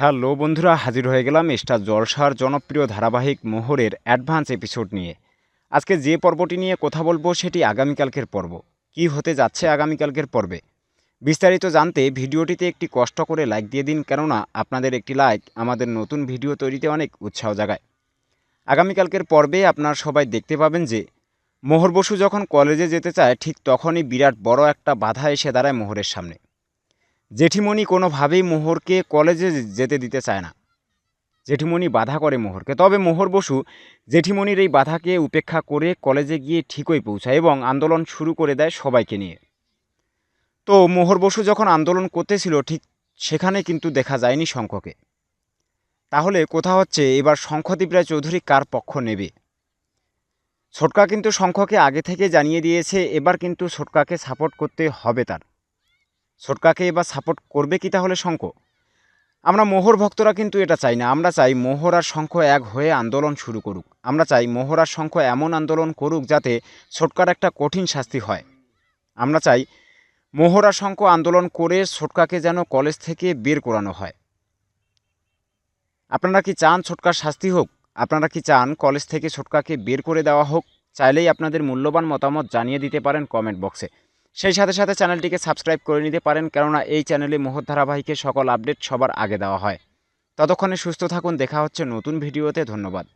Hello বন্ধুরা, হাজির হয়ে গেলাম স্টার জলসার জনপ্রিয় ধারাবাহিক মোহরের অ্যাডভান্স এপিসোড নিয়ে। আজকে যে পর্বটি নিয়ে কথা বলব সেটি আগামীকালকের পর্ব। কি হতে যাচ্ছে আগামীকালকের পর্বে? বিস্তারিত জানতে ভিডিওটিতে একটি কষ্ট করে লাইক দিয়ে দিন, কেননা আপনাদের একটি লাইক আমাদের নতুন ভিডিও তৈরিতে অনেক উৎসাহ জাগায়। আগামীকালকের পর্বে আপনার সবাই দেখতে পাবেন যে, মোহর বসু যখন কলেজে যেতে চায়, ঠিক তখনই বিরাট বড় একটা বাধা এসে দাঁড়ায় মোহরের সামনে। জেঠিমণি কোনোভাবেই মোহরকে কলেজে যেতে দিতে চায় না। জেঠিমণি বাধা করে মোহরকে। তবে মোহর বসু জেঠিমণির এই বাধাকে উপেক্ষা করে কলেজে গিয়ে ঠিকই পৌঁছায় এবং আন্দোলন শুরু করে দেয় সবাইকে নিয়ে। তো মোহর বসু যখন আন্দোলন করতেছিল, ঠিক সেখানে কিন্তু দেখা যায়নি শঙ্খকে। তাহলে কোথা হচ্ছে, এবার শঙ্খদীপ রায় চৌধুরী কার পক্ষ নেবে? ছোটকা কিন্তু শঙ্খকে আগে থেকে জানিয়ে দিয়েছে, এবার কিন্তু ছোটকাকে সাপোর্ট করতে হবে তার। ছোটকাকে এবার সাপোর্ট করবে কি তাহলে শঙ্খ? আমরা মোহর ভক্তরা কিন্তু এটা চাই না। আমরা চাই মোহর আর শঙ্খ এক হয়ে আন্দোলন শুরু করুক। আমরা চাই মোহর আর শঙ্খ এমন আন্দোলন করুক যাতে ছোটকার একটা কঠিন শাস্তি হয়। আমরা চাই মোহর শঙ্খ আন্দোলন করে ছোটকাকে যেন কলেজ থেকে বের করানো হয়। আপনারা কি চান ছোটকার শাস্তি হোক? আপনারা কি চান কলেজ থেকে ছোটকাকে বের করে দেওয়া হোক? চাইলেই আপনাদের মূল্যবান মতামত জানিয়ে দিতে পারেন কমেন্ট বক্সে। সেই সাথে সাথে চ্যানেলটিকে সাবস্ক্রাইব করে নিতে পারেন, কেননা এই চ্যানেলে মোহর ধারাবাহিকের সকল আপডেট সবার আগে দেওয়া হয়। ততক্ষণে সুস্থ থাকুন, দেখা হচ্ছে নতুন ভিডিওতে, ধন্যবাদ।